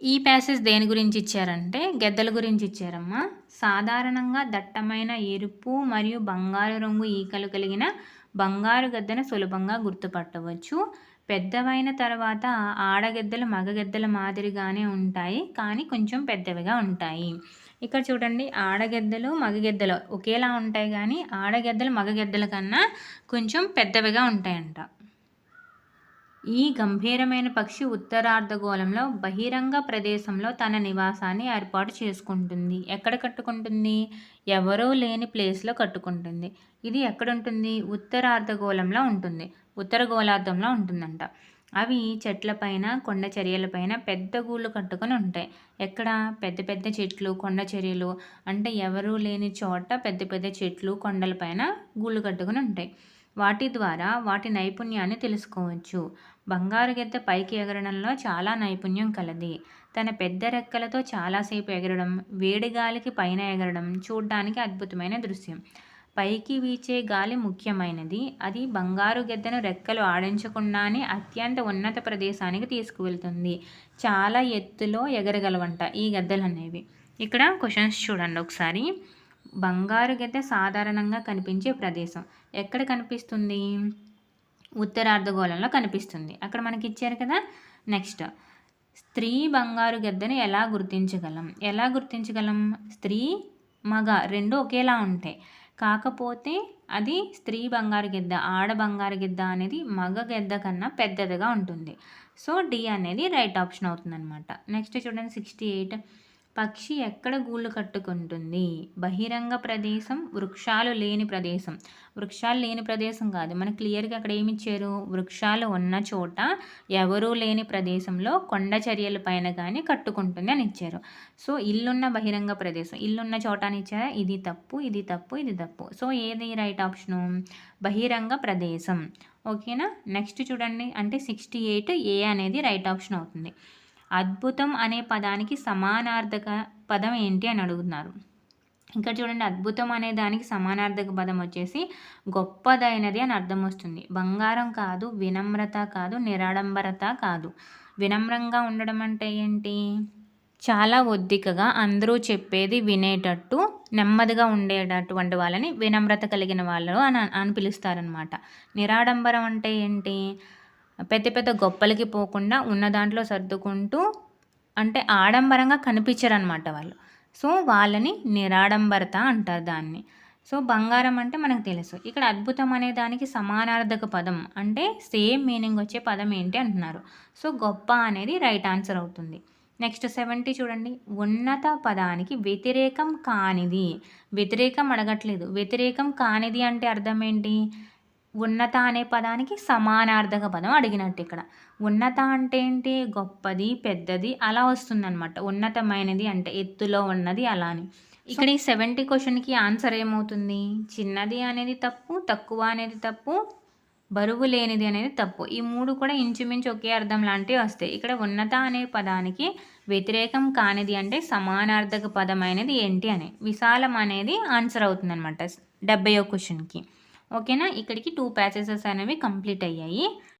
ఈ ప్యాసేజ్ దేని గురించి ఇచ్చారంటే గెద్దల గురించి ఇచ్చారమ్మా. సాధారణంగా దట్టమైన ఎరుపు మరియు బంగారు రంగు ఈకలు కలిగిన బంగారు గద్దను సులభంగా గుర్తుపట్టవచ్చు. పెద్దవైన తర్వాత ఆడగెద్దలు మగగెద్దల మాదిరిగానే ఉంటాయి కానీ కొంచెం పెద్దవిగా ఉంటాయి. ఇక్కడ చూడండి ఆడగెద్దలు మగగెద్దలు ఒకేలా ఉంటాయి కానీ ఆడగెద్దలు మగగెద్దల కన్నా కొంచెం పెద్దవిగా ఉంటాయంట. ఈ గంభీరమైన పక్షి ఉత్తరార్ధగోళంలో బహిరంగ ప్రదేశంలో తన నివాసాన్ని ఏర్పాటు చేసుకుంటుంది. ఎక్కడ కట్టుకుంటుంది? ఎవరూ లేని ప్లేస్లో కట్టుకుంటుంది. ఇది ఎక్కడుంటుంది? ఉత్తరార్ధగోళంలో ఉంటుంది. ఉత్తర గోళార్ధంలో ఉంటుందంట. అవి చెట్లపైన కొండ చర్యలపైన పెద్ద గూళ్ళు కట్టుకొని ఉంటాయి. ఎక్కడ? పెద్ద పెద్ద చెట్లు కొండ చర్యలు. అంటే ఎవరూ లేని చోట పెద్ద పెద్ద చెట్లు కొండలపైన గూళ్ళు కట్టుకొని ఉంటాయి. వాటి ద్వారా వాటి నైపుణ్యాన్ని తెలుసుకోవచ్చు. బంగారు గెద్ద పైకి ఎగరడంలో చాలా నైపుణ్యం కలది. తన పెద్ద రెక్కలతో చాలాసేపు ఎగరడం వేడి గాలికి పైన ఎగరడం చూడ్డానికి అద్భుతమైన దృశ్యం. పైకి వీచే గాలి ముఖ్యమైనది. అది బంగారు గెద్దను రెక్కలు ఆడించకుండానే అత్యంత ఉన్నత ప్రదేశానికి తీసుకువెళ్తుంది. చాలా ఎత్తులో ఎగరగలవంట ఈ గద్దలు అనేవి ఇక్కడ క్వశ్చన్స్ చూడండి ఒకసారి. బంగారు గెద్ద సాధారణంగా కనిపించే ప్రదేశం. ఎక్కడ కనిపిస్తుంది? ఉత్తరార్ధగోళంలో కనిపిస్తుంది. అక్కడ మనకి ఇచ్చారు కదా? నెక్స్ట్. స్త్రీ బంగారు గెద్దను ఎలా గుర్తించగలం? ఎలా గుర్తించగలం? స్త్రీ మగ రెండు ఒకేలా ఉంటాయి కాకపోతే అది స్త్రీ బంగారు గిద్ద ఆడ బంగారు గిద్ద అనేది మగ గెద్ద కన్నా పెద్దదిగా ఉంటుంది. సో డి అనేది రైట్ ఆప్షన్ అవుతుంది అనమాట నెక్స్ట్ చూడండి సిక్స్టీ ఎయిట్. పక్షి ఎక్కడ గూళ్ళు కట్టుకుంటుంది? బహిరంగ ప్రదేశం వృక్షాలు లేని ప్రదేశం. వృక్షాలు లేని ప్రదేశం కాదు. మనకు క్లియర్గా అక్కడ ఏమి ఇచ్చారు? వృక్షాలు ఉన్న చోట ఎవరూ లేని ప్రదేశంలో కొండ చర్యల పైన కానీ కట్టుకుంటుంది అని ఇచ్చారు. సో ఇల్లున్న బహిరంగ ప్రదేశం. ఇల్లున్న చోట అని ఇచ్చారా? ఇది తప్పు ఇది తప్పు ఇది తప్పు. సో ఏది రైట్ ఆప్షను? బహిరంగ ప్రదేశం. ఓకేనా? నెక్స్ట్ చూడండి. అంటే సిక్స్టీ ఎయిట్ ఏ అనేది రైట్ ఆప్షన్ అవుతుంది. అద్భుతం అనే పదానికి సమానార్థక పదం ఏంటి అని అడుగుతున్నారు. ఇక్కడ చూడండి అద్భుతం అనే దానికి సమానార్థక పదం వచ్చేసి గొప్పదైనది అని అర్థం వస్తుంది. బంగారం కాదు వినమ్రత కాదు నిరాడంబరత కాదు. వినమ్రంగా ఉండడం అంటే ఏంటి? చాలా ఒద్దికగా అందరూ చెప్పేది వినేటట్టు నెమ్మదిగా ఉండేటటువంటి వాళ్ళని వినమ్రత కలిగిన వాళ్ళు అని అని పిలుస్తారనమాట నిరాడంబరం అంటే ఏంటి? పెద్ద పెద్ద గొప్పలకి పోకుండా ఉన్న దాంట్లో సర్దుకుంటూ అంటే ఆడంబరంగా కనిపించరనమాట వాళ్ళు. సో వాళ్ళని నిరాడంబరత అంటారు దాన్ని. సో బంగారం అంటే మనకు తెలుసు. ఇక్కడ అద్భుతం అనే దానికి సమానార్థక పదం అంటే సేమ్ మీనింగ్ వచ్చే పదం ఏంటి అంటున్నారు. సో గొప్ప అనేది రైట్ ఆన్సర్ అవుతుంది. నెక్స్ట్ సెవెంటీ చూడండి. ఉన్నత పదానికి వ్యతిరేకం కానిది. వ్యతిరేకం అడగట్లేదు. వ్యతిరేకం కానిది అంటే అర్థం ఏంటి? ఉన్నత అనే పదానికి సమానార్థక పదం అడిగినట్టు ఇక్కడ. ఉన్నత అంటే ఏంటి? గొప్పది పెద్దది అలా వస్తుందన్నమాట. ఉన్నతమైనది అంటే ఎత్తులో ఉన్నది అలా అని ఇక్కడ ఈ సెవెంటీ క్వశ్చన్కి ఆన్సర్ ఏమవుతుంది? చిన్నది అనేది తప్పు తక్కువ అనేది తప్పు బరువు లేనిది అనేది తప్పు. ఈ మూడు కూడా ఇంచుమించు ఒకే అర్థం లాంటివి వస్తాయి. ఇక్కడ ఉన్నత అనే పదానికి వ్యతిరేకం కానిది అంటే సమానార్థక పదమైనది ఏంటి అని విశాలం అనేది ఆన్సర్ అవుతుంది అనమాట డెబ్బై క్వశ్చన్కి ఓకేనా ఇక్కడికి టూ ప్యాసేజెస్ అనేవి కంప్లీట్ అయ్యాయి